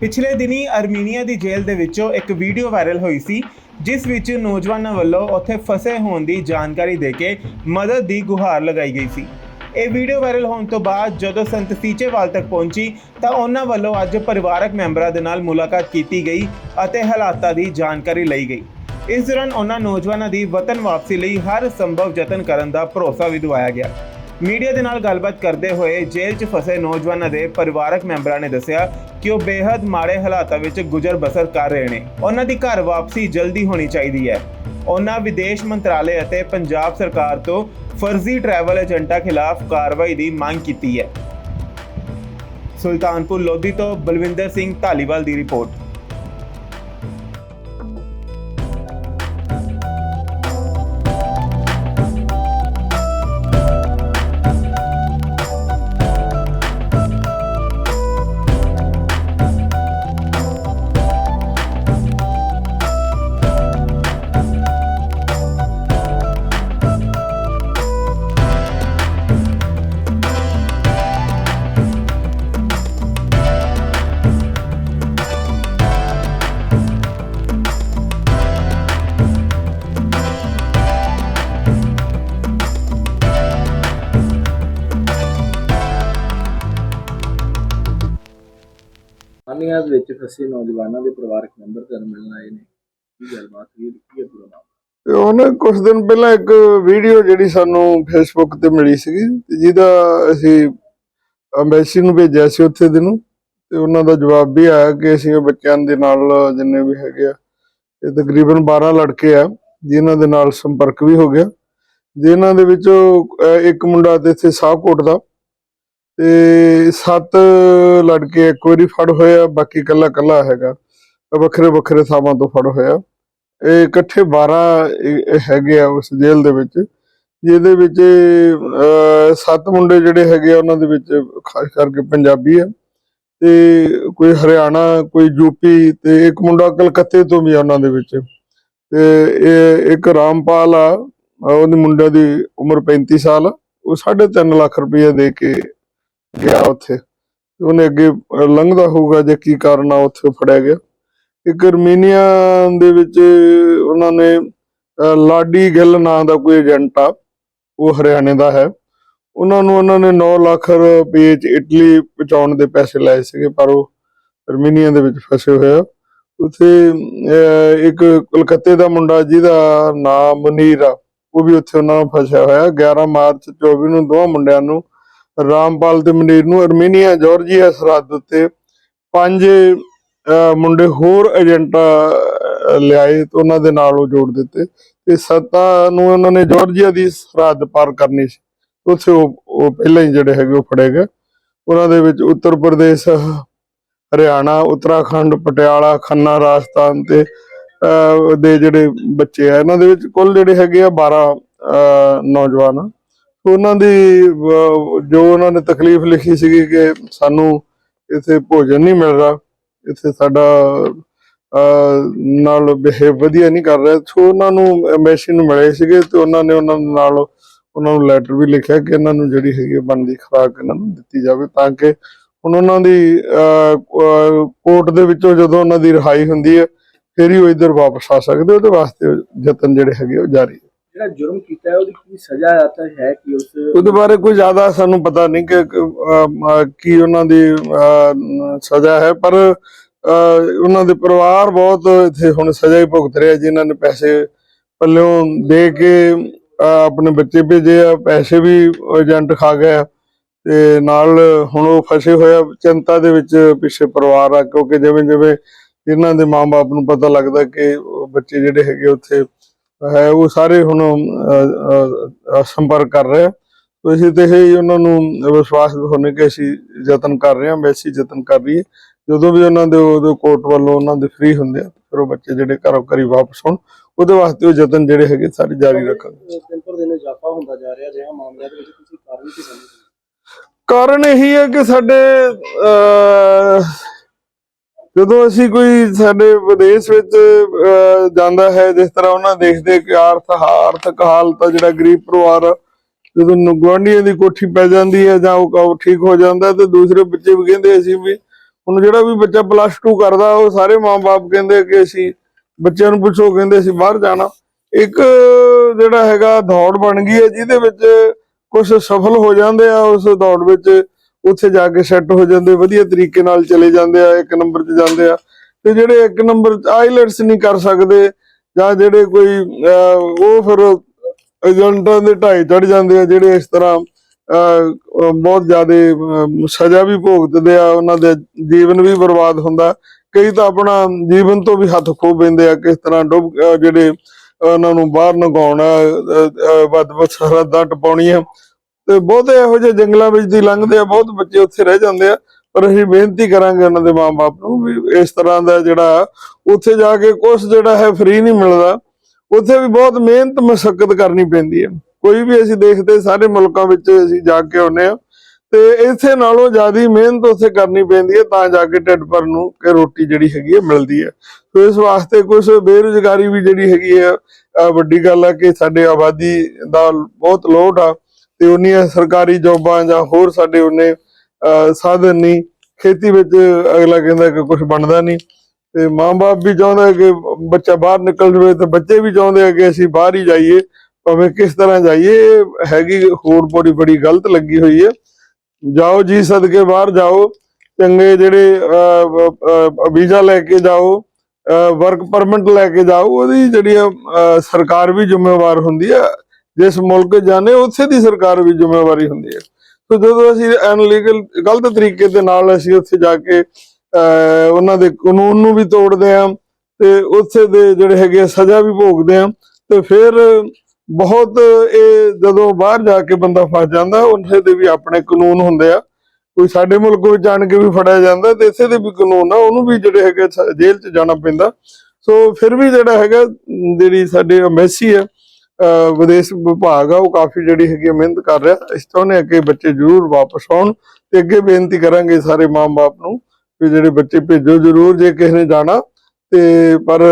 ਪਿਛਲੇ ਦਿਨੀ ਅਰਮੀਨੀਆ ਦੀ ਜੇਲ੍ਹ ਦੇ ਵਿੱਚੋਂ ਇੱਕ ਵੀਡੀਓ ਵਾਇਰਲ ਹੋਈ ਸੀ, ਜਿਸ ਵਿੱਚ ਨੌਜਵਾਨਾਂ ਵੱਲੋਂ ਉੱਥੇ ਫਸੇ ਹੋਣ ਦੀ ਜਾਣਕਾਰੀ ਦੇ ਕੇ ਮਦਦ ਦੀ ਗੁਹਾਰ ਲਗਾਈ ਗਈ ਸੀ। ਇਹ ਵੀਡੀਓ ਵਾਇਰਲ ਹੋਣ ਤੋਂ ਬਾਅਦ ਜਦੋਂ ਸੰਤ ਸੀਚੇਵਾਲ ਤੱਕ ਪਹੁੰਚੀ, ਤਾਂ ਉਹਨਾਂ ਵੱਲੋਂ ਅੱਜ ਪਰਿਵਾਰਕ ਮੈਂਬਰਾਂ ਦੇ ਨਾਲ ਮੁਲਾਕਾਤ ਕੀਤੀ ਗਈ ਅਤੇ ਹਾਲਾਤਾਂ ਦੀ ਜਾਣਕਾਰੀ ਲਈ ਗਈ। ਇਸ ਦੌਰਾਨ ਉਹਨਾਂ ਨੌਜਵਾਨਾਂ ਦੀ ਵਤਨ ਵਾਪਸੀ ਲਈ ਹਰ ਸੰਭਵ ਯਤਨ ਕਰਨ ਦਾ ਭਰੋਸਾ ਵੀ ਦਿਵਾਇਆ ਗਿਆ। ਮੀਡੀਆ ਦੇ ਨਾਲ ਗੱਲਬਾਤ ਕਰਦੇ ਹੋਏ ਜੇਲ੍ਹ 'ਚ ਫਸੇ ਨੌਜਵਾਨਾਂ ਦੇ ਪਰਿਵਾਰਕ ਮੈਂਬਰਾਂ ਨੇ ਦੱਸਿਆ ਕਿ ਉਹ ਬੇहद ਮਾੜੇ ਹਾਲਾਤਾਂ ਵਿੱਚ ਗੁਜ਼ਰ ਬਸਰ ਕਰ ਰਹੇ ਨੇ। ਉਹਨਾਂ ਦੀ ਘਰ ਵਾਪਸੀ ਜਲਦੀ ਹੋਣੀ ਚਾਹੀਦੀ ਹੈ। ਉਹਨਾਂ ਵਿਦੇਸ਼ ਮੰਤਰਾਲੇ ਅਤੇ ਪੰਜਾਬ ਸਰਕਾਰ ਤੋਂ ਫਰਜ਼ੀ ਟਰੈਵਲ ਏਜੰਟਾਂ ਖਿਲਾਫ ਕਾਰਵਾਈ ਦੀ ਮੰਗ ਕੀਤੀ ਹੈ। ਸੁਲਤਾਨਪੁਰ ਲੋਧੀ ਤੋਂ ਬਲਵਿੰਦਰ ਸਿੰਘ ਧਾਲੀਵਾਲ ਦੀ ਰਿਪੋਰਟ। ਹਾਨੀਆਂ ਵਿੱਚ ਫਸੇ ਨੌਜਵਾਨਾਂ ਦੇ ਪਰਿਵਾਰਕ ਮੈਂਬਰ ਤੁਹਾਨੂੰ ਮਿਲਣ ਆਏ ਨੇ। ਕੀ ਗੱਲਬਾਤ ਹੋਈ? ਕੀ ਹੈ ਪੂਰਾ ਮਾਮਲਾ? ਤੇ ਉਹਨੇ ਕੁਝ ਦਿਨ ਪਹਿਲਾਂ ਇੱਕ ਵੀਡੀਓ ਜਿਹੜੀ ਸਾਨੂੰ ਫੇਸਬੁੱਕ ਤੇ ਮਿਲੀ ਸੀਗੀ ਤੇ ਜਿਹਦਾ ਅਸੀਂ ਐਮਬੈਸੀ ਨੂੰ ਭੇਜਿਆ ਸੀ ਉੱਥੇ ਦੇ ਨੂੰ ਤੇ ਉਹਨਾਂ ਦਾ ਜਵਾਬ ਵੀ ਆਇਆ ਕਿ ਅਸੀਂ ਉਹ ਬੱਚਿਆਂ ਦੇ ਨਾਲ ਜਿੰਨੇ ਵੀ ਹੈਗੇ ਆ ਇਹ ਤਕਰੀਬਨ 12 ਲੜਕੇ ਆ ਜਿਨ੍ਹਾਂ ਦੇ ਨਾਲ ਸੰਪਰਕ ਵੀ ਹੋ ਗਿਆ। ਜਿਨ੍ਹਾਂ ਦੇ ਵਿੱਚੋਂ ਅਹ, ਇੱਕ ਮੁੰਡਾ ਤੇ ਇੱਥੇ ਸਾਹਕੋਟ ਦਾ ਤੇ ਸੱਤ ਲੜਕੇ ਇੱਕ ਵਾਰੀ ਫੜ ਹੋਏ ਆ, ਬਾਕੀ ਕੱਲਾ ਕੱਲਾ ਹੈਗਾ। ਵੱਖਰੇ ਵੱਖਰੇ ਥਾਵਾਂ ਤੋਂ ਫੜ ਹੋਇਆ ਇਹ ਇਕੱਠੇ 12 ਹੈਗੇ ਆ ਉਸ ਜੇਲ੍ਹ ਦੇ ਵਿੱਚ, ਜਿਹਦੇ ਵਿੱਚ ਸੱਤ ਮੁੰਡੇ ਜਿਹੜੇ ਹੈਗੇ ਆ, ਉਹਨਾਂ ਦੇ ਵਿੱਚ ਖਾਸ ਕਰਕੇ ਪੰਜਾਬੀ ਆ। ਤੇ ਕੋਈ ਹਰਿਆਣਾ, ਕੋਈ ਯੂਪੀ ਤੇ ਇੱਕ ਮੁੰਡਾ ਕਲਕੱਤੇ ਤੋਂ ਵੀ ਆ ਉਹਨਾਂ ਦੇ ਵਿੱਚ। ਤੇ ਇਹ ਇੱਕ ਰਾਮਪਾਲ ਆ ਅਹ ਉਹਦੇ ਮੁੰਡੇ ਦੀ ਉਮਰ 35 ਸਾਲ ਆ। ਉਹ 3.5 ਲੱਖ ਰੁਪਏ ਦੇ ਕੇ ਗਿਆ ਉੱਥੇ। ਉਹਨੇ ਅੱਗੇ ਲੰਘਦਾ ਹੋਊਗਾ ਜੇ ਕੀ ਕਾਰਨ ਆ ਉੱਥੇ ਫੜਿਆ ਗਿਆ। ਇੱਕ ਅਰਮੀਨੀਆ ਦੇ ਵਿੱਚ ਉਹਨਾਂ ਨੇ ਲਾਡੀ ਗਿੱਲ ਨਾਂ ਦਾ ਕੋਈ ਏਜੰਟ ਆ ਉਹ ਹਰਿਆਣੇ ਦਾ ਹੈ। ਉਹਨਾਂ ਨੂੰ ਉਹਨਾਂ ਨੇ 9 ਲੱਖ ਰੁਪਏ ਚ ਇਟਲੀ ਪਹੁੰਚਾਉਣ ਦੇ ਪੈਸੇ ਲਏ ਸੀਗੇ ਪਰ ਉਹ ਅਰਮੀਨੀਆ ਦੇ ਵਿੱਚ ਫਸੇ ਹੋਏ ਆ। ਉੱਥੇ ਅਹ, ਇੱਕ ਕਲਕੱਤੇ ਦਾ ਮੁੰਡਾ ਜਿਹਦਾ ਨਾਮ ਮਨੀਰ ਆ ਉਹ ਵੀ ਉੱਥੇ ਉਹਨਾਂ ਨੂੰ ਫਸਿਆ ਹੋਇਆ। 11 ਮਾਰਚ 24 ਨੂੰ ਦੋਵਾਂ ਮੁੰਡਿਆਂ ਨੂੰ ਰਾਮਪਾਲ ਤੇ ਮਨੀਰ ਨੂੰ ਅਰਮੀਨੀਆ, ਜਾਰਜੀਆ ਸਰਹੱਦ ਉੱਤੇ ਪੰਜ ਮੁੰਡੇ ਹੋਰ ਏਜੰਟਾਂ ਲਿਆਏ ਤੇ ਉਹਨਾਂ ਦੇ ਨਾਲ ਉਹ ਜੋੜ ਦਿੱਤੇ ਤੇ ਸੱਤਾ ਨੂੰ ਉਹਨਾਂ ਨੇ ਜਾਰਜੀਆ ਦੀ ਸਰਹੱਦ ਪਾਰ ਕਰਨੀ ਸੀ ਉੱਥੇ ਉਹ ਉਹ ਪਹਿਲਾਂ ਹੀ ਜਿਹੜੇ ਹੈਗੇ ਉਹ ਫੜੇ ਗਏ ਉਹਨਾਂ ਦੇ ਵਿੱਚ ਉੱਤਰ ਪ੍ਰਦੇਸ਼, ਹਰਿਆਣਾ, ਉੱਤਰਾਖੰਡ, ਪਟਿਆਲਾ, ਖੰਨਾ, ਰਾਜਸਥਾਨ ਤੇ ਅਹ ਦੇ ਜਿਹੜੇ ਬੱਚੇ ਆ, ਇਹਨਾਂ ਦੇ ਵਿੱਚ ਕੁੱਲ ਜਿਹੜੇ ਹੈਗੇ ਆ 12 ਅਹ ਨੌਜਵਾਨ ਆ। ਉਹਨਾਂ ਦੀ ਜੋ ਉਹਨਾਂ ਨੇ ਤਕਲੀਫ ਲਿਖੀ ਸੀਗੀ ਕਿ ਸਾਨੂੰ ਇੱਥੇ ਭੋਜਨ ਨਹੀਂ ਮਿਲ ਰਿਹਾ, ਇੱਥੇ ਸਾਡਾ ਨਾਲ ਬਿਹੇਵ ਵਧੀਆ ਨਹੀਂ ਕਰ ਰਿਹਾ, ਸੋ ਉਹਨਾਂ ਨੂੰ ਐਮਬੈਸੀ ਨੂੰ ਮਿਲੇ ਸੀਗੇ ਤੇ ਉਹਨਾਂ ਨੇ ਉਹਨਾਂ ਨਾਲ ਉਹਨਾਂ ਨੂੰ ਲੈਟਰ ਵੀ ਲਿਖਿਆ ਕਿ ਇਹਨਾਂ ਨੂੰ ਜਿਹੜੀ ਹੈਗੀ ਬਣਦੀ ਖੁਰਾਕ ਇਹਨਾਂ ਨੂੰ ਦਿੱਤੀ ਜਾਵੇ ਤਾਂ ਕਿ ਹੁਣ ਉਹਨਾਂ ਦੀ ਕੋਰਟ ਦੇ ਵਿੱਚੋਂ ਜਦੋਂ ਉਹਨਾਂ ਦੀ ਰਿਹਾਈ ਹੁੰਦੀ ਹੈ, ਫਿਰ ਹੀ ਉਹ ਇੱਧਰ ਵਾਪਸ ਆ ਸਕਦੇ, ਉਹਦੇ ਵਾਸਤੇ ਯਤਨ ਜਿਹੜੇ ਹੈਗੇ ਉਹ ਜਾਰੀ ਜਿਹੜਾ ਜੁਰਮ ਕੀਤਾ ਹੈ ਉਹਦੀ ਕੀ ਸਜ਼ਾ ਆਤਾ ਹੈ ਕਿ ਉਸ ਉਹਦੇ ਬਾਰੇ ਕੋਈ ਜ਼ਿਆਦਾ ਸਾਨੂੰ ਪਤਾ ਨਹੀਂ ਕਿ ਕਿ, ਅਹ, ਕੀ ਉਹਨਾਂ ਦੀ ਅਹ, ਸਜ਼ਾ ਹੈ ਪਰ ਅਹ, ਉਹਨਾਂ ਦੇ ਪਰਿਵਾਰ ਬਹੁਤ ਇੱਥੇ ਹੁਣ ਸਜ਼ਾ ਹੀ ਭੁਗਤ ਰਿਹਾ ਜਿਨ੍ਹਾਂ ਨੇ ਪੈਸੇ ਪੱਲਿਓਂ ਦੇ ਕੇ ਅਹ, ਆਪਣੇ ਬੱਚੇ ਭੇਜੇ ਆ ਪੈਸੇ ਵੀ ਏਜੰਟ ਖਾ ਗਏ ਤੇ ਨਾਲ ਹੁਣ ਉਹ ਫਸੇ ਹੋਇਆ ਚਿੰਤਾ ਦੇ ਵਿੱਚ ਪਿੱਛੇ ਪਰਿਵਾਰ ਆ ਕਿਉਂਕਿ ਜਿਵੇਂ ਜਿਵੇਂ ਇਹਨਾਂ ਦੇ ਮਾਪੇ ਨੂੰ ਪਤਾ ਲੱਗਦਾ ਕਿ ਉਹ ਬੱਚੇ ਜਿਹੜੇ ਹੈਗੇ ਉੱਥੇ ਹੈ ਉਹ ਸਾਰੇ ਹੁਣ ਸੰਪਰਕ ਕਰ ਰਹੇ ਆ। ਤੋ ਅਸੀਂ ਤੇ ਇਹ ਉਹਨਾਂ ਨੂੰ ਵਿਸ਼ਵਾਸ ਦਿਖਾਉਣੇ ਕਿ ਅਸੀਂ ਯਤਨ ਕਰ ਰਹੇ ਹਾਂ ਵੈਸੀ ਯਤਨ ਕਰ ਰਹੀ ਹੈ ਜਦੋਂ ਵੀ ਉਹਨਾਂ ਦੇ ਉਹਦੇ ਕੋਰਟ ਵੱਲੋਂ ਉਹਨਾਂ ਦੇ ਫ੍ਰੀ ਹੁੰਦੇ ਆ ਫਿਰ ਉਹ ਬੱਚੇ ਜਿਹੜੇ ਘਰੋਂ ਘਰੀ ਵਾਪਸ ਹੋਣ ਉਹਦੇ ਵਾਸਤੇ ਉਹ ਯਤਨ ਜਿਹੜੇ ਹੈਗੇ ਸਾਰੇ ਜਾਰੀ ਰੱਖਾਂਗੇ। ਦਿਨ ਪਰ ਦਿਨ ਇਜ਼ਾਫਾ ਹੁੰਦਾ ਜਾ ਰਿਹਾ ਜਿਹੜਾ ਮਾਮਲਿਆਂ ਦੇ ਵਿੱਚ ਤੁਸੀਂ ਕਾਰਨ ਕੀ ਸਮਝਦੇ ਹੋ? ਕਾਰਨ ਇਹੀ ਹੈ ਕਿ ਸਾਡੇ ਜਦੋਂ ਅਸੀਂ ਕੋਈ ਸਾਡੇ ਵਿਦੇਸ਼ ਵਿੱਚ ਜਾਂਦਾ ਹੈ, ਜਿਸ ਤਰ੍ਹਾਂ ਉਹਨਾਂ ਦੇਖਦੇ ਕਿ ਆਰਥ ਆਰਥਿਕ ਹਾਲਤ ਜਿਹੜਾ ਗਰੀਬ ਪਰਿਵਾਰ ਜਦੋਂ ਗੁਆਂਢੀਆਂ ਦੀ ਕੋਠੀ ਪੈ ਜਾਂਦੀ ਹੈ ਜਾਂ ਉਹ ਠੀਕ ਹੋ ਜਾਂਦਾ ਤੇ ਦੂਸਰੇ ਬੱਚੇ ਵੀ ਕਹਿੰਦੇ ਅਸੀਂ ਵੀ, ਹੁਣ ਜਿਹੜਾ ਵੀ ਬੱਚਾ ਪਲੱਸ 2 ਕਰਦਾ, ਉਹ ਸਾਰੇ ਮਾਪੇ ਕਹਿੰਦੇ ਕਿ ਅਸੀਂ ਬੱਚਿਆਂ ਨੂੰ ਪੁੱਛੋ, ਕਹਿੰਦੇ ਅਸੀਂ ਬਾਹਰ ਜਾਣਾ। ਇੱਕ ਜਿਹੜਾ ਹੈਗਾ ਦੌੜ ਬਣ ਗਈ ਹੈ, ਜਿਹਦੇ ਵਿੱਚ ਕੁਝ ਸਫਲ ਹੋ ਜਾਂਦੇ ਆ, ਉਸ ਦੌੜ ਵਿੱਚ ਉੱਥੇ ਜਾ ਕੇ ਸੈੱਟ ਹੋ ਜਾਂਦੇ ਵਧੀਆ ਤਰੀਕੇ ਨਾਲ ਚਲੇ ਜਾਂਦੇ ਆ ਇੱਕ ਨੰਬਰ 'ਚ ਜਾਂਦੇ ਆ। ਤੇ ਜਿਹੜੇ ਇੱਕ ਨੰਬਰ ਆਈਲੈਟਸ ਨਹੀਂ ਕਰ ਸਕਦੇ ਜਾਂ ਜਿਹੜੇ ਕੋਈ ਉਹ ਫਿਰ ਏਜੰਟਾਂ ਦੇ ਢਾਈ ਚੜ ਜਾਂਦੇ ਆ ਜਿਹੜੇ ਇਸ ਤਰ੍ਹਾਂ ਬਹੁਤ ਜ਼ਿਆਦਾ ਸਜ਼ਾ ਵੀ ਭੋਗਤਦੇ ਆ ਉਹਨਾਂ ਦੇ ਜੀਵਨ ਵੀ ਬਰਬਾਦ ਹੁੰਦਾ। ਕਈ ਤਾਂ ਆਪਣਾ ਜੀਵਨ ਤੋਂ ਵੀ ਹੱਥ ਖੋ ਬੈਂਦੇ ਆ ਕਿਸ ਤਰ੍ਹਾਂ ਡੁੱਬ ਅਹ, ਜਿਹੜੇ ਉਹਨਾਂ ਨੂੰ ਬਾਹਰ ਨਗਾਉਣਾ ਵੱਧ ਵੱਧ ਦੱਟ ਪਾਉਣੀ ਆ। ਤੇ ਬਹੁਤੇ ਇਹੋ ਜਿਹੇ ਜੰਗਲਾਂ ਵਿੱਚ ਦੀ ਲੰਘਦੇ ਆ, ਬਹੁਤ ਬੱਚੇ ਉੱਥੇ ਰਹਿ ਜਾਂਦੇ ਆ। ਪਰ ਅਸੀਂ ਬੇਨਤੀ ਕਰਾਂਗੇ ਉਹਨਾਂ ਦੇ ਮਾਪੇ ਨੂੰ ਵੀ ਇਸ ਤਰ੍ਹਾਂ ਦਾ ਜਿਹੜਾ, ਉੱਥੇ ਜਾ ਕੇ ਕੁਛ ਜਿਹੜਾ ਹੈ ਫ੍ਰੀ ਨਹੀਂ ਮਿਲਦਾ। ਉੱਥੇ ਵੀ ਬਹੁਤ ਮਿਹਨਤ ਮਸ਼ਕਤ ਕਰਨੀ ਪੈਂਦੀ ਹੈ। ਕੋਈ ਵੀ ਅਸੀਂ ਦੇਖਦੇ ਸਾਰੇ ਮੁਲਕਾਂ ਵਿੱਚ ਅਸੀਂ ਜਾ ਕੇ ਆਉਂਦੇ ਆ ਤੇ ਇੱਥੇ ਨਾਲੋਂ ਜ਼ਿਆਦਾ ਮਿਹਨਤ ਉੱਥੇ ਕਰਨੀ ਪੈਂਦੀ ਹੈ, ਤਾਂ ਜਾ ਕੇ ਢਿੱਡ ਭਰ ਨੂੰ ਕਿ ਰੋਟੀ ਜਿਹੜੀ ਹੈਗੀ ਹੈ ਮਿਲਦੀ ਹੈ। ਸੋ ਇਸ ਵਾਸਤੇ ਕੁਝ ਬੇਰੁਜ਼ਗਾਰੀ ਵੀ ਜਿਹੜੀ ਹੈਗੀ ਹੈ ਵੱਡੀ ਗੱਲ ਆ ਕਿ ਸਾਡੇ ਆਬਾਦੀ ਦਾ ਬਹੁਤ ਲੋਡ ਆ। ਤੇ ਉਹਨੀਆਂ ਸਰਕਾਰੀ ਜੋਬਾਂ ਜਾਂ ਹੋਰ ਸਾਡੇ ਉਹਨੇ ਸਾਧਨ ਨਹੀਂ ਖੇਤੀ ਵਿੱਚ ਅਗਲਾ ਕਹਿੰਦਾ ਕਿ ਕੁਝ ਬਣਦਾ ਨਹੀਂ ਤੇ ਮਾਂ-ਬਾਪ ਵੀ ਚਾਹੁੰਦਾ ਕਿ ਬੱਚਾ ਬਾਹਰ ਨਿਕਲ ਜਾਵੇ ਤੇ ਬੱਚੇ ਵੀ ਚਾਹੁੰਦੇ ਆ ਕਿ ਅਸੀਂ ਬਾਹਰ ਹੀ ਜਾਈਏ ਭਾਵੇਂ ਕਿਸ ਤਰ੍ਹਾਂ ਜਾਈਏ। ਹੈਗੀ ਹੋਰ ਬੜੀ ਬੜੀ ਗਲਤ ਲੱਗੀ ਹੋਈ ਹੈ। ਜਾਓ ਜੀ ਸਦਕੇ ਬਾਹਰ ਜਾਓ ਚੰਗੇ ਜਿਹੜੇ ਵੀਜ਼ਾ ਲੈ ਕੇ ਜਾਓ ਵਰਕ ਪਰਮਿਟ ਲੈ ਕੇ ਜਾਓ ਉਹਦੀ ਜਿਹੜੀ ਆ, ਸਰਕਾਰ ਵੀ ਜ਼ਿੰਮੇਵਾਰ ਹੁੰਦੀ ਹੈ। ਜਿਸ ਮੁਲਕ ਜਾਣੇ ਉੱਥੇ ਦੀ ਸਰਕਾਰ ਵੀ ਜ਼ਿੰਮੇਵਾਰੀ ਹੁੰਦੀ ਹੈ। ਸੋ ਜਦੋਂ ਅਸੀਂ ਅਨਲੀਗਲ ਗਲਤ ਤਰੀਕੇ ਦੇ ਨਾਲ ਅਸੀਂ ਉੱਥੇ ਜਾ ਕੇ ਅਹ, ਉਹਨਾਂ ਦੇ ਕਾਨੂੰਨ ਨੂੰ ਵੀ ਤੋੜਦੇ ਆ ਤੇ ਉੱਥੇ ਦੇ ਜਿਹੜੇ ਹੈਗੇ ਆ ਸਜ਼ਾ ਵੀ ਭੋਗਦੇ ਆ ਤੇ ਫਿਰ ਬਹੁਤ ਇਹ ਜਦੋਂ ਬਾਹਰ ਜਾ ਕੇ ਬੰਦਾ ਫਸ ਜਾਂਦਾ ਉੱਥੇ ਦੇ ਵੀ ਆਪਣੇ ਕਾਨੂੰਨ ਹੁੰਦੇ ਆ। ਕੋਈ ਸਾਡੇ ਮੁਲਕ ਵਿੱਚ ਆਣ ਕੇ ਵੀ ਫੜਿਆ ਜਾਂਦਾ ਤੇ ਇੱਥੇ ਦੇ ਵੀ ਕਾਨੂੰਨ ਆ ਉਹਨੂੰ ਵੀ ਜਿਹੜੇ ਹੈਗੇ ਜੇਲ੍ਹ 'ਚ ਜਾਣਾ ਪੈਂਦਾ। ਸੋ ਫਿਰ ਵੀ ਜਿਹੜਾ ਹੈਗਾ ਜਿਹੜੀ ਸਾਡੇ ਐਮਬੈਸੀ ਹੈ ਵਿਦੇਸ਼ ਵਿਭਾਗ ਆ, ਉਹ ਕਾਫੀ ਜਿਹੜੀ ਹੈਗੀ ਆ ਮਿਹਨਤ ਕਰ ਰਿਹਾ। ਅਸੀਂ ਚਾਹੁੰਦੇ ਹਾਂ ਕਿ ਬੱਚੇ ਜ਼ਰੂਰ ਵਾਪਸ ਆਉਣ ਤੇ ਅੱਗੇ ਬੇਨਤੀ ਕਰਾਂਗੇ ਸਾਰੇ ਮਾਂ-ਬਾਪ ਨੂੰ ਵੀ ਜਿਹੜੇ ਬੱਚੇ ਭੇਜੋ। ਜ਼ਰੂਰ ਜੇ ਕਿਸੇ ਨੇ ਜਾਣਾ ਤੇ ਪਰ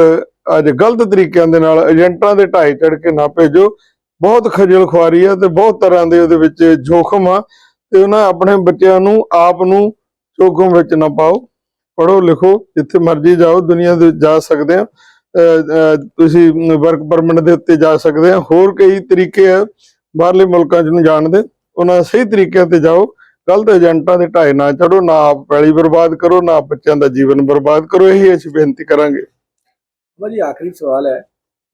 ਅੱਜ ਗਲਤ ਤਰੀਕਿਆਂ ਦੇ ਨਾਲ ਏਜੰਟਾਂ ਦੇ ਢਾਈ ਚੜ ਕੇ ਨਾ ਭੇਜੋ। ਬਹੁਤ ਖਜਲ ਖੁਆਰੀ ਆ ਤੇ ਬਹੁਤ ਤਰ੍ਹਾਂ ਦੇ ਉਹਦੇ ਵਿੱਚ ਜੋਖਮ ਆ ਤੇ ਉਹਨਾਂ ਆਪਣੇ ਬੱਚਿਆਂ ਨੂੰ, ਆਪ ਨੂੰ ਜੋਖਮ ਵਿੱਚ ਨਾ ਪਾਓ। ਪੜੋ ਲਿਖੋ, ਜਿੱਥੇ ਮਰਜ਼ੀ ਜਾਓ, ਦੁਨੀਆ ਦੇ ਜਾ ਸਕਦੇ ਆ। ਤੁਸੀਂ ਵਰਕ ਪਰਮਿਟ ਦੇ ਉੱਤੇ ਜਾ ਸਕਦੇ ਆ। ਹੋਰ ਕਈ ਤਰੀਕੇ ਆ ਬਾਹਰਲੇ ਮੁਲਕਾਂ 'ਚ ਨੂੰ ਜਾਣ ਦੇ। ਉਹਨਾਂ ਸਹੀ ਤਰੀਕਿਆਂ ਤੇ ਜਾਓ। ਗਲਤ ਏਜੰਟਾਂ ਦੇ ਢਾਏ ਨਾ ਚੜੋ, ਨਾ ਆਪ ਪੈਲੀ ਬਰਬਾਦ ਕਰੋ, ਨਾ ਬੱਚਿਆਂ ਦਾ ਜੀਵਨ ਬਰਬਾਦ ਕਰੋ। ਇਹੀ ਅਸੀਂ ਬੇਨਤੀ ਕਰਾਂਗੇ। ਬਾਬਾ ਜੀ, ਆਖਰੀ ਸਵਾਲ ਹੈ।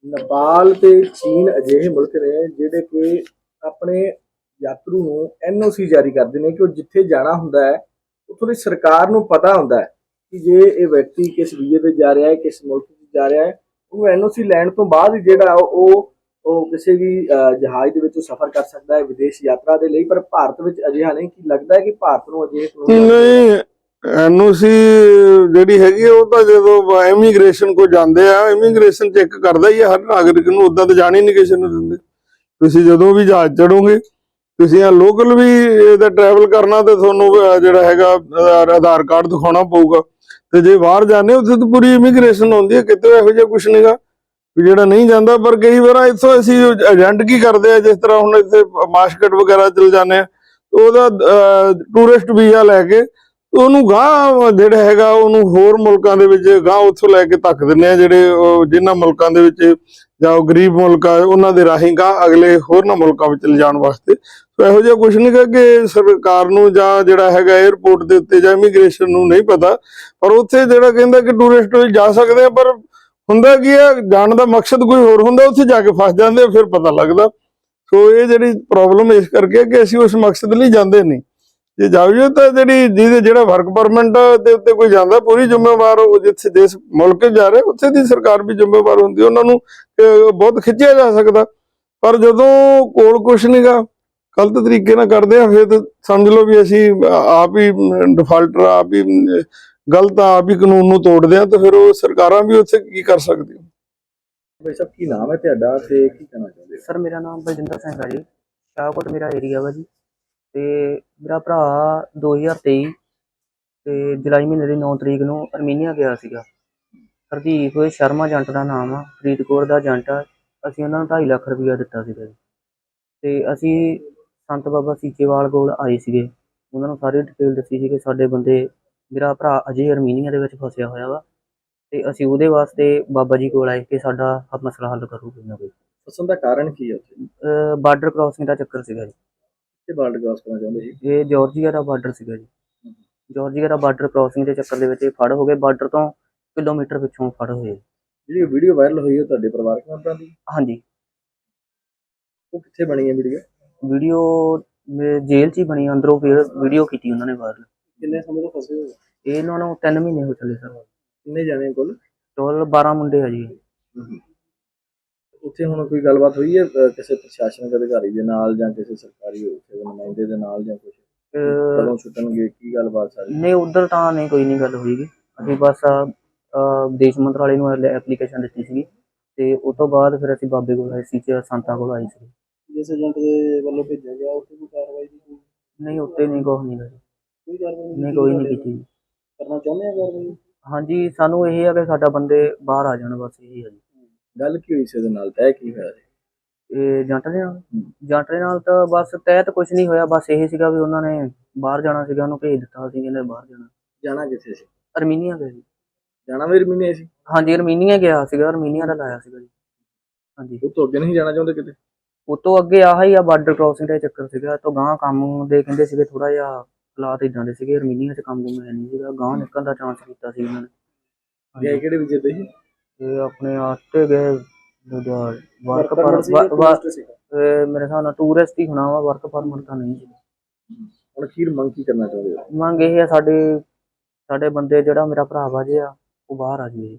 ਨੇਪਾਲ ਤੇ ਚੀਨ ਅਜਿਹੇ ਮੁਲਕ ਨੇ ਜਿਹੜੇ ਕਿ ਆਪਣੇ ਯਾਤਰੂ ਨੂੰ ਐਨਓਸੀ ਜਾਰੀ ਕਰਦੇ ਨੇ ਕਿ ਉਹ ਜਿੱਥੇ ਜਾਣਾ ਹੁੰਦਾ ਹੈ, ਉੱਥੋਂ ਦੀ ਸਰਕਾਰ ਨੂੰ ਪਤਾ ਹੁੰਦਾ ਹੈ ਕਿ ਜੇ ਇਹ ਵਿਅਕਤੀ ਕਿਸ ਵੀਜ਼ੇ ਤੇ ਜਾ ਰਿਹਾ ਹੈ, ਕਿਸ ਮੁਲਕ ਜਾ ਰਿਹਾ ਹੈ। ਉਹਨੂੰ ਐਨਓਸੀ ਲੈਣ ਤੋਂ ਬਾਅਦ ਹੀ ਜਿਹੜਾ ਉਹ ਉਹ ਕਿਸੇ ਵੀ ਜਹਾਜ਼ ਦੇ ਵਿੱਚ ਸਫ਼ਰ ਕਰ ਸਕਦਾ ਹੈ ਵਿਦੇਸ਼ ਯਾਤਰਾ ਦੇ ਲਈ ਪਰ ਭਾਰਤ ਵਿੱਚ ਅਜਿਹਾ ਨਹੀਂ ਕਿ ਲੱਗਦਾ ਹੈ ਕਿ ਭਾਰਤ ਨੂੰ ਕਾਨੂੰਨ ਨਹੀਂ ਐਨਓਸੀ ਜਿਹੜੀ ਹੈਗੀ ਉਹ ਤਾਂ ਜਦੋਂ ਇਮੀਗ੍ਰੇਸ਼ਨ ਕੋ ਜਾਂਦੇ ਆ ਇਮੀਗ੍ਰੇਸ਼ਨ ਚੈੱਕ ਕਰਦਾ ਹੀ ਹਰ ਨਾਗਰਿਕ ਨੂੰ ਉਦਾਂ ਤਾਂ ਜਾਣ ਨਹੀਂ ਕਿਸੇ ਨੂੰ ਦਿੰਦੇ। ਤੁਸੀਂ ਜਦੋਂ ਵੀ ਜਹਾਜ਼ ਚੜੋਗੇ ਤੁਸੀਂ ਆ ਲੋਕਲ ਵੀ ਇਹਦਾ ਟਰੈਵਲ ਕਰਨਾ ਤੇ ਤੁਹਾਨੂੰ ਜਿਹੜਾ ਹੈਗਾ ਆਧਾਰ ਕਾਰਡ ਦਿਖਾਉਣਾ ਪਊਗਾ। ਤੇ ਜੇ ਬਾਹਰ ਜਾਂਦੇ ਉੱਥੇ ਤਾਂ ਪੂਰੀ ਇਮੀਗ੍ਰੇਸ਼ਨ ਹੁੰਦੀ ਹੈ, ਕਿਤੇ ਇਹੋ ਜਿਹਾ ਕੁਝ ਨਹੀਂਗਾ ਜਿਹੜਾ ਨਹੀਂ ਜਾਂਦਾ, ਪਰ ਕਈ ਵਾਰ ਇੱਥੋਂ ਅਸੀਂ ਏਜੰਟ ਕੀ ਕਰਦੇ ਆ, ਜਿਸ ਤਰ੍ਹਾਂ ਹੁਣ ਇੱਥੇ ਮਾਸਕਟ ਵਗੈਰਾ ਚਲ ਜਾਂਦੇ ਆ ਉਹਦਾ ਟੂਰਿਸਟ ਵੀਜ਼ਾ ਲੈ ਕੇ ਉਹਨੂੰ ਗਾਂ ਜਿਹੜਾ ਹੈਗਾ, ਉਹਨੂੰ ਹੋਰ ਮੁਲਕਾਂ ਦੇ ਵਿੱਚ ਗਾਂ ਉੱਥੋਂ ਲੈ ਕੇ ਧੱਕ ਦਿੰਦੇ ਆ, ਜਿਹੜੇ ਉਹ ਜਿਨ੍ਹਾਂ ਮੁਲਕਾਂ ਦੇ ਵਿੱਚ ਜਾਂ ਗਰੀਬ ਮੁਲਕਾਂ ਉਹਨਾਂ ਦੇ ਰਾਹੀਂ ਗਾਂ ਅਗਲੇ ਹੋਰਨਾਂ ਮੁਲਕਾਂ ਵਿੱਚ ਲਿਜਾਣ ਵਾਸਤੇ ਇਹੋ ਜਿਹਾ ਕੁਝ ਨਹੀਂ ਕਿ ਸਰਕਾਰ ਨੂੰ ਜਾਂ ਜਿਹੜਾ ਹੈਗਾ 에ਅਰਪੋਰਟ ਦੇ ਉੱਤੇ ਜਾਂ ਇਮੀਗ੍ਰੇਸ਼ਨ ਨੂੰ ਨਹੀਂ ਪਤਾ। ਪਰ ਉੱਥੇ ਜਿਹੜਾ ਕਹਿੰਦਾ ਕਿ ਟੂਰਿਸਟ ਵੀ ਜਾ ਸਕਦੇ ਆ, ਪਰ ਹੁੰਦਾ ਕੀ ਹੈ ਜਾਣ ਦਾ ਮਕਸਦ ਕੋਈ ਹੋਰ ਹੁੰਦਾ, ਉੱਥੇ ਜਾ ਕੇ ਫਸ ਜਾਂਦੇ ਫਿਰ ਪਤਾ ਲੱਗਦਾ। ਸੋ ਇਹ ਜਿਹੜੀ ਪ੍ਰੋਬਲਮ ਇਸ ਕਰਕੇ ਕਿ ਅਸੀਂ ਉਸ ਮਕਸਦ ਲਈ ਜਾਂਦੇ ਨਹੀਂ। ਜੇ ਜਾਈਏ ਤਾਂ ਜਿਹੜੀ ਜਿਹਦੇ ਜਿਹੜਾ ਵਰਕ ਪਰਮਿਟ ਦੇ ਉੱਤੇ ਕੋਈ ਜਾਂਦਾ, ਪੂਰੀ ਜ਼ਿੰਮੇਵਾਰ ਉਹ ਜਿੱਥੇ ਜਿਸ ਮੁਲਕ ਜਾ ਰਿਹਾ, ਉੱਥੇ ਦੀ ਸਰਕਾਰ ਵੀ ਜ਼ਿੰਮੇਵਾਰ ਹੁੰਦੀ ਉਹਨਾਂ ਨੂੰ ਬਹੁਤ ਖਿੱਚਿਆ ਜਾ ਸਕਦਾ। ਪਰ ਜਦੋਂ ਕੋਲ ਕੁਛ ਨਹੀਂਗਾ ਗਲਤ ਤਰੀਕੇ ਨਾਲ ਕਰਦੇ ਆ ਫਿਰ ਤਾਂ ਸਮਝ ਲਓ ਵੀ ਅਸੀਂ ਆਪ ਹੀ ਡਿਫਾਲਟਰ ਆਪ ਹੀ ਗਲਤ ਆਪ ਹੀ ਕਾਨੂੰਨ ਨੂੰ ਤੋੜਦੇ ਆ ਤਾਂ ਫਿਰ ਉਹ ਸਰਕਾਰਾਂ ਵੀ ਉੱਥੇ ਕੀ ਕਰ ਸਕਦੀਆਂ? ਭਾਈ ਸਾਹਿਬ ਕੀ ਨਾਮ ਹੈ ਤੁਹਾਡਾ ਤੇ ਕੀ ਕਹਿਣਾ ਚਾਹੁੰਦੇ ਸਰ ਮੇਰਾ ਨਾਮ ਬਲਜਿੰਦਰ ਸਿੰਘ ਹੈ ਜੀ। ਸ਼ਾਹਕੋਟ ਮੇਰਾ ਏਰੀਆ ਵਾ ਜੀ। ਤੇ ਮੇਰਾ ਭਰਾ 2023 ਤੇ ਜੁਲਾਈ ਮਹੀਨੇ ਦੀ 9 ਤਰੀਕ ਨੂੰ ਅਰਮੀਨੀਆ ਗਿਆ ਸੀਗਾ। ਹਰਦੀਪ ਸ਼ਰਮਾ ਏਜੰਟ ਦਾ ਨਾਮ ਆ ਫਰੀਦਕੋਟ ਦਾ ਏਜੰਟ ਆ। ਅਸੀਂ ਉਹਨਾਂ ਨੂੰ 2.5 ਲੱਖ ਰੁਪਇਆ ਦਿੱਤਾ ਸੀਗਾ ਜੀ। ਤੇ ਅਸੀਂ ਸੰਤ ਬਾਬਾ ਸੀਚੇਵਾਲ ਕੋਲ ਆਏ ਸੀਗੇ। ਉਹਨਾਂ ਨੂੰ ਸਾਰੀ ਡਿਟੇਲ ਦੱਸੀ ਸੀ ਕਿ ਸਾਡੇ ਬੰਦੇ ਮੇਰਾ ਭਰਾ ਅਜੇ ਅਰਮੀਨੀਆ ਦੇ ਵਿੱਚ ਫਸਿਆ ਹੋਇਆ ਵਾ ਤੇ ਅਸੀਂ ਉਹਦੇ ਵਾਸਤੇ ਬਾਬਾ ਜੀ ਕੋਲ ਆਏ ਕਿ ਸਾਡਾ ਆਹ ਮਸਲਾ ਹੱਲ ਕਰੂ ਕੋਈ ਨਾ ਕੋਈ ਫਸਣ ਦਾ ਕਾਰਨ ਕੀ ਹੈ ਉੱਥੇ? ਬਾਰਡਰ ਕ੍ਰਾਸਿੰਗ ਦਾ ਚੱਕਰ ਸੀਗਾ ਜੀ। ਤੇ ਬਾਲਡ ਕ੍ਰਾਸ ਕਰਨਾ ਚਾਹੁੰਦੇ ਸੀ? ਇਹ ਜਾਰਜੀਆ ਦਾ ਬਾਰਡਰ ਸੀਗਾ ਜੀ। ਜਾਰਜੀਆ ਦਾ ਬਾਰਡਰ ਕ੍ਰਾਸਿੰਗ ਦੇ ਚੱਕਰ ਦੇ ਵਿੱਚ ਇਹ ਫੜ ਹੋ ਗਏ ਬਾਰਡਰ ਤੋਂ ਕਿਲੋਮੀਟਰ ਪਿੱਛੋਂ ਫੜ ਹੋਏ ਜਿਹੜੀ ਵੀਡੀਓ ਵਾਇਰਲ ਹੋਈ ਹੈ ਤੁਹਾਡੇ ਪਰਿਵਾਰਕ ਮੈਂਬਰਾਂ ਦੀ? ਹਾਂਜੀ। ਉਹ ਕਿੱਥੇ ਬਣੀ ਹੈ ਵੀਡੀਓ ਵੀਡੀਓ ਜੇਲ੍ਹ 'ਚ ਹੀ ਬਣੀ ਅੰਦਰੋਂ ਫਿਰ ਵੀਡੀਓ ਕੀਤੀ ਉਹਨਾਂ ਨੇ ਬਾਹਰ। ਕਿੰਨੇ ਸਮੇਂ ਤੋਂ ਫਸੇ ਹੋਏ? ਇਹ ਇਹਨਾਂ ਨੂੰ 3 ਮਹੀਨੇ ਹੋ ਚੱਲੇ ਸਰ। ਕਿੰਨੇ ਜਾਣੇ ਕੋਲ? ਟੋਟਲ 12 ਮੁੰਡੇ ਆ ਜੀ। ਉੱਥੇ ਹੁਣ ਕੋਈ ਗੱਲਬਾਤ ਹੋਈ ਹੈ ਅਹ, ਕਿਸੇ ਪ੍ਰਸ਼ਾਸਨਿਕ ਅਧਿਕਾਰੀ ਦੇ ਨਾਲ ਜਾਂ ਕਿਸੇ ਸਰਕਾਰੀ ਉੱਥੇ ਦੇ ਨੁਮਾਇੰਦੇ ਦੇ ਨਾਲ ਜਾਂ ਕੁਝ ਅਹ ਕਦੋਂ ਛੁੱਟਣਗੇ ਕੀ ਗੱਲਬਾਤ ਸਾਰੀ? ਨਹੀਂ ਉਧਰ ਤਾਂ ਨਹੀਂ ਕੋਈ ਨਹੀਂ ਗੱਲ ਹੋਈਗੀ ਅਸੀਂ ਬਸ ਅਹ, ਵਿਦੇਸ਼ ਮੰਤਰਾਲੇ ਨੂੰ ਐਪਲੀਕੇਸ਼ਨ ਦਿੱਤੀ ਸੀਗੀ। ਤੇ ਉਸ ਤੋਂ ਬਾਅਦ ਫਿਰ ਅਸੀਂ ਬਾਬੇ ਕੋਲ ਆਏ ਸੀ ਤੇ ਸੰਤਾਂ ਕੋਲ ਆਏ ਸੀ। ਜਿਸ ਏਜੰਟ ਦੇ ਵੱਲੋਂ ਭੇਜਿਆ ਗਿਆ ਉੱਥੇ ਕੋਈ ਕਾਰਵਾਈ ਨਹੀਂ ਨਹੀਂ ਉੱਤੇ ਨਹੀਂ ਕੁਛ ਨਹੀਂ। ਕੋਈ ਕਾਰਵਾਈ ਨਹੀਂ ਕੋਈ ਨਹੀਂ ਕੀਤੀ। ਜੀ। ਕਰਨਾ ਚਾਹੁੰਦੇ ਆ ਕਾਰਵਾਈ? ਹਾਂਜੀ ਸਾਨੂੰ ਇਹ ਆ ਕਿ ਸਾਡਾ ਬੰਦੇ ਬਾਹਰ ਆ ਜਾਣ ਬਸ ਇਹੀ ਆ ਜੀ। ਗੱਲ ਕੀ ਹੋਈ ਸੀ ਉਹਦੇ ਨਾਲ? ਤੈਅ ਕੀ ਹੋਇਆ ਸੀ? ਇਹ ਜੰਟ ਦੇ ਨਾਲ? ਜੰਟ ਦੇ ਨਾਲ ਤਾਂ ਬਸ ਤਹਿ ਤਾਂ ਕੁਝ ਨਹੀਂ ਹੋਇਆ ਬਸ ਇਹ ਸੀਗਾ ਵੀ ਉਹਨਾਂ ਨੇ ਬਾਹਰ ਜਾਣਾ ਸੀਗਾ ਉਹਨੂੰ ਭੇਜ ਦਿੱਤਾ ਸੀ ਕਹਿੰਦੇ ਬਾਹਰ ਜਾਣਾ। ਜਾਣਾ ਕਿੱਥੇ ਸੀ? ਅਰਮੀਨੀਆ ਗਏ ਜੀ ਜਾਣਾ ਵੀ ਰਮੀਨੇ ਸੀ? ਹਾਂਜੀ ਅਰਮੀਨੀਆ ਗਿਆ ਸੀਗਾ ਅਰਮੀਨੀਆ ਦਾ ਲਾਇਆ ਸੀਗਾ ਜੀ। ਹਾਂਜੀ। ਉਹ ਤੋਂ ਅੱਗੇ ਨਹੀਂ ਜਾਣਾ ਚਾਹੁੰਦੇ ਕਿਤੇ? ਉਹ ਤੋਂ ਅੱਗੇ ਆਹ ਹੀ ਆ ਬਾਰਡਰ ਕ੍ਰਾਸਿੰਗ ਦਾ ਚੱਕਰ ਸੀਗਾ ਤੋਂ ਗਾਂ ਕੰਮ ਦੇ ਕਹਿੰਦੇ ਸੀਗੇ ਥੋੜਾ ਜਿਹਾ ਹਾਲਾਤ ਇਦਾਂ ਦੇ ਸੀਗੇ ਅਰਮੀਨੀਆ 'ਚ ਕੰਮ ਕੁਮ ਹੈ ਨਹੀਂ ਸੀਗਾ ਗਾਂ ਨਿਕਲਣ ਦਾ ਚਾਂਸ ਕੀਤਾ ਸੀ ਉਹਨਾਂ ਨੇ। ਗਏ ਕਿਹੜੇ ਵਿਜੇ ਤੇ ਸੀ? ਤੇ ਆਪਣੇ ਆਸਤੇ ਗਏ ਦੂਜਾ ਵਰਕ Work permit ਸੀ ਜਾਂ ਪਰ tourist ਸੀ? ਮੇਰੇ ਹਿਸਾਬ ਨਾਲ ਟੂਰਿਸਟ ਹੀ ਹੋਣਾ ਵਾ ਵਰਕ ਪਰਮਿਟ ਤਾਂ ਨਹੀਂ ਸੀ ਹੁਣ ਅਖੀਰ ਮੰਗ ਕੀ ਕਰਨਾ ਚਾਹੁੰਦੇ ਹੋ? ਮੰਗ ਇਹ ਆ ਸਾਡੇ ਸਾਡੇ ਬੰਦੇ ਜਿਹੜਾ ਮੇਰਾ ਭਰਾ ਵਾਜੇ ਆ ਉਹ ਬਾਹਰ ਆ ਜੀ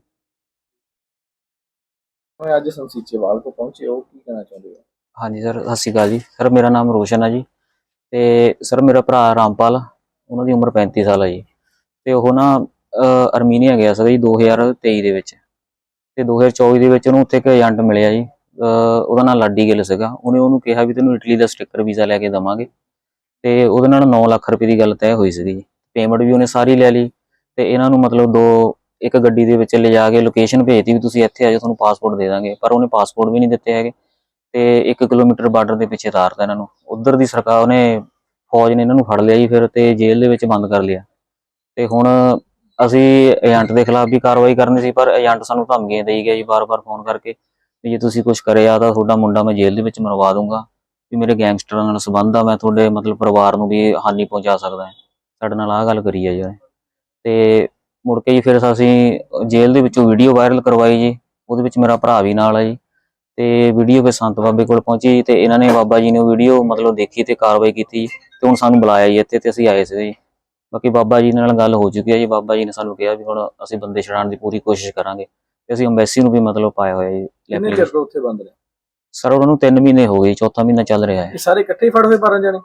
ਮੈਂ ਅੱਜ ਸੰਸੀਚੇਵਾਲ ਕੋ ਪਹੁੰਚੇ ਹੋ ਕੀ ਕਹਿਣਾ ਚਾਹੁੰਦੇ ਹੋ? ਹਾਂਜੀ ਸਰ, ਸਤਿ ਸ਼੍ਰੀ ਅਕਾਲ ਜੀ। ਸਰ, ਮੇਰਾ ਨਾਮ ਰੋਸ਼ਨ ਆ ਜੀ ਤੇ ਸਰ, ਮੇਰਾ ਭਰਾ ਰਾਮਪਾਲ ਉਹਨਾਂ ਦੀ ਉਮਰ 35 ਸਾਲ ਹੈ ਜੀ। ਤੇ ਉਹ ਨਾ ਅਰਮੀਨੀਆ ਗਿਆ ਸੀ ਜੀ 2023 ਦੇ ਵਿੱਚ। ਤੇ 2024 ਦੇ ਵਿੱਚ ਉਹਨੂੰ ਉੱਥੇ ਇੱਕ ਏਜੰਟ ਮਿਲਿਆ ਜੀ। ਉਹਦਾ ਨਾਮ ਲਾਡੀ ਗਿੱਲ ਸੀਗਾ। ਉਹਨੇ ਉਹਨੂੰ ਕਿਹਾ ਵੀ ਤੈਨੂੰ ਇਟਲੀ ਦਾ ਸਟicker ਵੀਜ਼ਾ ਲੈ ਕੇ ਦਵਾਂਗੇ। ਤੇ ਉਹਦੇ ਨਾਲ 9 ਲੱਖ ਰੁਪਏ ਦੀ ਗੱਲ ਤੈਅ ਹੋਈ ਸੀਗੀ ਪੇਮੈਂਟ ਵੀ ਉਹਨੇ ਸਾਰੀ ਲੈ ਲਈ। ਤੇ ਇਹਨਾਂ ਨੂੰ ਮਤਲਬ ਦੋ, ਇੱਕ ਗੱਡੀ ਦੇ ਵਿੱਚ ਲਿਜਾ ਕੇ ਲੋਕੇਸ਼ਨ ਭੇਜਤੀ ਵੀ ਤੁਸੀਂ ਇੱਥੇ ਆ ਜਾਓ, ਤੁਹਾਨੂੰ ਪਾਸਪੋਰਟ ਦੇ ਦਾਂਗੇ। ਪਰ ਉਹਨੇ ਪਾਸਪੋਰਟ ਵੀ ਨਹੀਂ ਦਿੱਤੇ ਹੈਗੇ। ਤੇ 1 ਕਿਲੋਮੀਟਰ ਬਾਰਡਰ ਦੇ ਪਿੱਛੇ ਤਾਰਤਾ ਇਹਨਾਂ ਨੂੰ। ਉਧਰ ਦੀ ਸਰਕਾਰ ਉਹਨੇ ਫੌਜ ਨੇ ਇਹਨਾਂ ਨੂੰ ਫੜ ਲਿਆ ਜੀ ਫਿਰ ਤੇ ਜੇਲ੍ਹ ਦੇ ਵਿੱਚ ਬੰਦ ਕਰ ਲਿਆ। ਤੇ ਹੁਣ ਅਸੀਂ ਏਜੰਟ ਦੇ ਖਿਲਾਫ ਵੀ ਕਾਰਵਾਈ ਕਰਨੀ ਸੀ, ਪਰ ਏਜੰਟ ਸਾਨੂੰ ਧਮਕੀਆਂ ਦੇਈ ਗਿਆ ਜੀ ਬਾਰ-ਬਾਰ ਫੋਨ ਕਰਕੇ ਵੀ ਜੇ ਤੁਸੀਂ ਕੁਝ ਕਰਿਆ ਤਾਂ ਤੁਹਾਡਾ ਮੁੰਡਾ ਮੈਂ ਜੇਲ੍ਹ ਦੇ ਵਿੱਚ ਮਰਵਾ ਦੂੰਗਾ। ਵੀ ਮੇਰੇ ਗੈਂਗਸਟਰਾਂ ਨਾਲ ਸੰਬੰਧ ਆ, ਮੈਂ ਤੁਹਾਡੇ ਮਤਲਬ ਪਰਿਵਾਰ ਨੂੰ ਵੀ ਹਾਨੀ ਪਹੁੰਚਾ ਸਕਦਾ। ਹਾਂ ਸਾਡੇ ਨਾਲ ਆਹ ਗੱਲ ਕਰੀ ਹੈ ਜੀ ਤੇ ਮੁੜ ਕੇ ਜੀ ਫਿਰ ਅਸੀਂ ਜੇਲ੍ਹ ਦੇ ਵਿੱਚੋਂ ਵੀਡੀਓ ਵਾਇਰਲ ਕਰਵਾਈ ਜੀ, ਉਹਦੇ ਵਿੱਚ ਮੇਰਾ ਭਰਾ ਵੀ ਨਾਲ ਆ ਜੀ। ਤੇ ਵੀਡੀਓ ਫਿਰ ਸੰਤ ਬਾਬੇ ਕੋਲ ਪਹੁੰਚੀ ਤੇ ਇਹਨਾਂ ਨੇ ਬਾਬਾ ਜੀ ਨੇ ਵੀਡੀਓ ਮਤਲਬ ਦੇਖੀ ਤੇ ਕਾਰਵਾਈ ਕੀਤੀ ਤੇ ਹੁਣ ਸਾਨੂੰ ਬੁਲਾਇਆ ਜੀ ਇੱਥੇ ਤੇ ਅਸੀਂ ਆਏ ਸੀ ਜੀ। ਬਾਕੀ ਬਾਬਾ ਜੀ ਨਾਲ ਗੱਲ ਹੋ ਚੁੱਕੀ ਹੈ ਜੀ। ਬਾਬਾ ਜੀ ਨੇ ਸਾਨੂੰ ਕਿਹਾ ਵੀ ਹੁਣ ਅਸੀਂ ਬੰਦੇ ਛਡਾਉਣ ਦੀ ਪੂਰੀ ਕੋਸ਼ਿਸ਼ ਕਰਾਂਗੇ ਤੇ ਅਸੀਂ ਅੰਬੈਸੀ ਨੂੰ ਵੀ ਮਤਲਬ ਪਾਇਆ ਹੋਇਆ ਜੀ ਕਿੰਨੇ। ਚਿਰ ਉੱਥੇ ਬੰਦ ਰਹੇ? ਸਰ ਉਹਨਾਂ ਨੂੰ 3 ਮਹੀਨੇ ਹੋ ਗਏ ਚੌਥਾ ਮਹੀਨਾ ਚੱਲ ਰਿਹਾ ਹੈ। ਸਾਰੇ ਇਕੱਠੇ ਹੀ ਫੜ ਹੋਏ 12 ਜਣੇ?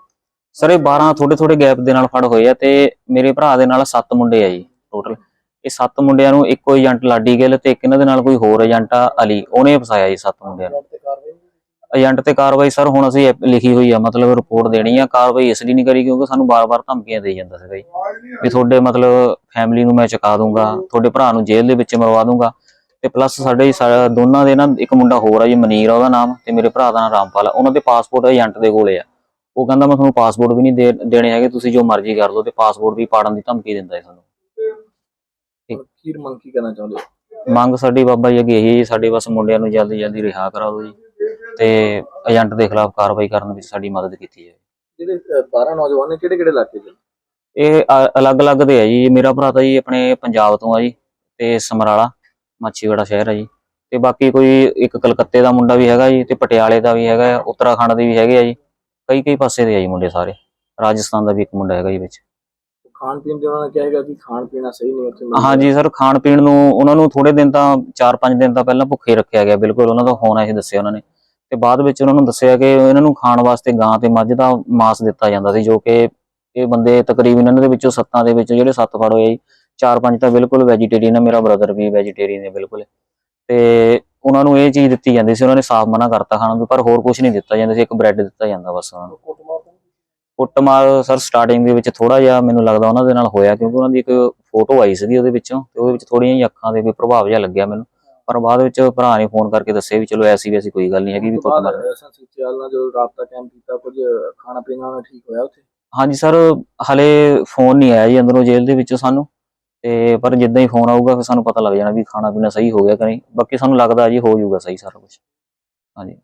ਸਰ ਇਹ 12 ਥੋੜੇ ਥੋੜੇ ਗੈਪ ਦੇ ਨਾਲ ਫੜ ਹੋਏ ਆ ਤੇ ਮੇਰੇ ਭਰਾ ਦੇ ਨਾਲ 7 ਮੁੰਡੇ ਆ ਜੀ ਟੋਟਲ ਇਹ 7 ਮੁੰਡਿਆਂ ਨੂੰ ਇੱਕੋ ਏਜੰਟ ਲਾਡੀ ਗਿੱਲ ਤੇ ਇੱਕ ਇਹਨਾਂ ਦੇ ਨਾਲ ਕੋਈ ਹੋਰ ਏਜੰਟ ਆ ਅਲੀ, ਉਹਨੇ ਫਸਾਇਆ ਜੀ ਸੱਤ ਮੁੰਡਿਆਂ ਨੂੰ। ਏਜੰਟ ਤੇ ਕਾਰਵਾਈ ਸਰ ਹੁਣ ਅਸੀਂ ਲਿਖੀ ਹੋਈ ਆ, ਮਤਲਬ ਰਿਪੋਰਟ ਦੇਣੀ ਆ, ਕਾਰਵਾਈ ਇਸ ਲਈ ਨਹੀਂ ਕਰੀ ਕਿਉਂਕਿ ਸਾਨੂੰ ਬਾਰ-ਬਾਰ ਧਮਕੀਆਂ ਦੇ ਜਾਂਦਾ ਸੀਗਾ ਜੀ। ਵੀ ਤੁਹਾਡੇ ਮਤਲਬ ਫੈਮਿਲੀ ਨੂੰ ਮੈਂ ਚੁਕਾ ਦੂੰਗਾ, ਤੁਹਾਡੇ ਭਰਾ ਨੂੰ ਜੇਲ੍ਹ ਦੇ ਵਿੱਚ ਮਰਵਾ ਦੂੰਗਾ। ਤੇ ਪਲੱਸ ਸਾਡੇ ਦੋਨਾਂ ਦੇ ਨਾ ਇੱਕ ਮੁੰਡਾ ਹੋਰ ਆ ਜੀ, ਮਨੀਰ ਆ ਉਹਦਾ ਨਾਮ ਤੇ ਮੇਰੇ ਭਰਾ ਦਾ ਨਾਮ ਰਾਮਪਾਲ ਆ। ਉਹਨਾਂ ਦੇ ਪਾਸਪੋਰਟ ਏਜੰਟ ਦੇ ਕੋਲੇ ਆ। ਉਹ ਕਹਿੰਦਾ ਮੈਂ ਤੁਹਾਨੂੰ ਪਾਸਪੋਰਟ ਵੀ ਨਹੀਂ ਦੇ, ਦੇਣੇ ਹੈਗੇ, ਤੁਸੀਂ ਜੋ ਮਰਜ਼ੀ ਕਰ ਲਓ ਤੇ ਪਾਸਪੋਰਟ ਵੀ ਪਾੜਨ ਦੀ ਧਮਕੀ ਦਿੰਦਾ ਹੈ ਸਾਨੂੰ। ਅਖੀਰ ਮੰਗ ਕੀ ਕਰਨਾ ਚਾਹੁੰਦੇ ਹੋ? ਮੰਗ ਸਾਡੀ ਬਾਬਾ ਜੀ ਅੱਗੇ ਇਹੀ ਹੈ ਜੀ, ਸਾਡੇ ਬਸ ਮੁੰਡਿਆਂ ਨੂੰ ਜਲਦੀ ਜਲਦੀ ਰਿਹਾ ਕਰਾ ਦਿਓ ਜੀ ਤੇ ਏਜੰਟ ਦੇ ਖਿਲਾਫ ਕਾਰਵਾਈ ਕਰਨ ਵਿੱਚ ਸਾਡੀ ਮਦਦ ਕੀਤੀ ਜਾਵੇ ਜਿਹੜੇ ਅਹ, 12 ਨੌਜਵਾਨ ਨੇ ਕਿਹੜੇ ਕਿਹੜੇ ਇਲਾਕੇ ਦੇ? ਇਹ ਅ- ਅਲੱਗ-ਅਲੱਗ ਦੇ ਆ ਜੀ। ਮੇਰਾ ਭਰਾ ਤਾਂ ਜੀ ਆਪਣੇ ਪੰਜਾਬ ਤੋਂ ਆ ਜੀ ਤੇ ਸਮਰਾਲਾ ਮਾਛੀਵਾੜਾ ਸ਼ਹਿਰ ਆ ਜੀ। ਤੇ ਬਾਕੀ ਕੋਈ ਇੱਕ ਕਲਕੱਤੇ ਦਾ ਮੁੰਡਾ ਵੀ ਹੈਗਾ ਜੀ ਤੇ ਪਟਿਆਲੇ ਦਾ ਵੀ ਹੈਗਾ ਆ, ਉੱਤਰਾਖੰਡ ਦੇ ਵੀ ਹੈਗੇ ਆ ਜੀ। ਕਈ ਕਈ ਪਾਸੇ ਦੇ ਆ ਜੀ ਮੁੰਡੇ ਸਾਰੇ। ਰਾਜਸਥਾਨ ਦਾ ਵੀ ਇੱਕ ਮੁੰਡਾ ਹੈਗਾ ਜੀ ਵਿੱਚ। ਖਾਣ ਪੀਣ ਦੇ ਉਹਨਾਂ ਨੇ ਕਿਹਾ ਹੈਗਾ ਕਿ ਖਾਣ ਪੀਣਾ ਸਹੀ ਨਹੀਂ ਉੱਥੇ ਮਿਲਦਾ। ਹਾਂਜੀ ਸਰ ਖਾਣ ਪੀਣ ਨੂੰ ਉਹਨਾਂ ਨੂੰ ਥੋੜੇ ਦਿਨ ਤਾਂ 4-5 ਦਿਨ ਤਾਂ ਪਹਿਲਾਂ ਭੁੱਖੇ ਰੱਖਿਆ ਗਿਆ ਬਿਲਕੁਲ ਉਹਨਾਂ ਦਾ ਆਇਆ ਸੀ ਦੱਸਿਆ ਉਹਨਾਂ ਨੇ ਤੇ ਬਾਅਦ ਵਿੱਚ ਉਹਨਾਂ ਨੂੰ ਦੱਸਿਆ ਕਿ ਇਹਨਾਂ ਨੂੰ ਖਾਣ ਵਾਸਤੇ ਗਾਂ ਤੇ ਮੱਝ ਦਾ ਮਾंस ਦਿੱਤਾ ਜਾਂਦਾ ਸੀ ਜੋ ਕਿ ਇਹ ਬੰਦੇ ਤਕਰੀਬਨ ਇਹਨਾਂ ਦੇ ਵਿੱਚੋਂ ਸੱਤਾਂ ਦੇ ਵਿੱਚੋਂ ਜਿਹੜੇ ਸੱਤ ਫੜ ਹੋਏ ਜੀ ਚਾਰ ਪੰਜ ਤਾਂ ਬਿਲਕੁਲ ਵੈਜੀਟੇਰੀਅਨ ਹੈ ਮੇਰਾ ਬ੍ਰਦਰ ਵੀ ਵੈਜੀਟੇਰੀਅਨ ਹੈ ਬਿਲਕੁਲ ਤੇ ਉਹਨਾਂ ਨੂੰ ਇਹ ਚੀਜ਼ ਦਿੱਤੀ ਜਾਂਦੀ ਸੀ ਉਹਨਾਂ ਨੇ ਸਾਫ਼ ਮਨਾ ਕਰਤਾ ਖਾਣ ਨੂੰ ਪਰ ਹੋਰ ਕੁਝ ਨਹੀਂ ਦਿੱਤਾ ਜਾਂਦਾ ਸੀ ਇੱਕ ਬ੍ਰੈਡ ਦਿੱਤਾ ਜਾਂਦਾ ਬਸ ਉਹਨਾਂ ਨੂੰ? ਕੁੱਟਮਾਰ ਸਰ ਸਟਾਰਟਿੰਗ ਦੇ ਵਿੱਚ ਥੋੜਾ ਜਿਹਾ ਮੈਨੂੰ ਲੱਗਦਾ ਉਹਨਾਂ ਦੇ ਨਾਲ ਹੋਇਆ ਕਿਉਂਕਿ ਉਹਨਾਂ ਦੀ ਇੱਕ ਫੋਟੋ ਆਈ ਸੀਗੀ ਉਹਦੇ ਵਿੱਚੋਂ ਤੇ ਉਹਦੇ ਵਿੱਚ ਥੋੜੀਆਂ ਜਿਹੀਆਂ ਅੱਖਾਂ ਦੇ ਵੀ ਪ੍ਰਭਾਵ ਜਿਹਾ ਲੱਗਿਆ ਮੈਨੂੰ। ਪਰ ਬਾਅਦ ਵਿੱਚ ਭਰਾ ਨੇ ਫੋਨ ਕਰਕੇ ਦੱਸਿਆ ਵੀ ਚਲੋ ਐਸੀ ਵੈਸੀ ਕੋਈ ਗੱਲ ਨਹੀਂ ਹੈਗੀ ਵੀ ਕੁੱਟਮਾਰ ਸੰਸੀਚੇਵਾਲ ਨਾਲ ਜੋ ਰਾਬਤਾ ਕਾਇਮ ਕੀਤਾ ਕੁਝ ਖਾਣਾ ਪੀਣਾ ਨਾਲ ਠੀਕ ਹੋਇਆ ਉੱਥੇ? ਹਾਂਜੀ ਸਰ ਹਲੇ ਫੋਨ ਨਹੀਂ ਆਇਆ ਜੀ ਅੰਦਰੋਂ ਜੇਲ੍ਹ ਦੇ ਵਿੱਚੋਂ ਸਾਨੂੰ। ਤੇ ਪਰ ਜਿੱਦਾਂ ਹੀ ਫੋਨ ਆਊਗਾ ਫਿਰ ਸਾਨੂੰ ਪਤਾ ਲੱਗ ਜਾਣਾ ਵੀ ਖਾਣਾ ਪੀਣਾ ਸਹੀ ਹੋ ਗਿਆ ਕਿ ਨਹੀਂ। ਬਾਕੀ ਸਾਨੂੰ ਲੱਗਦਾ ਜੀ ਹੋ ਜਾਊਗਾ ਸਹੀ ਸਾਰਾ ਕੁਝ ਹਾਂਜੀ।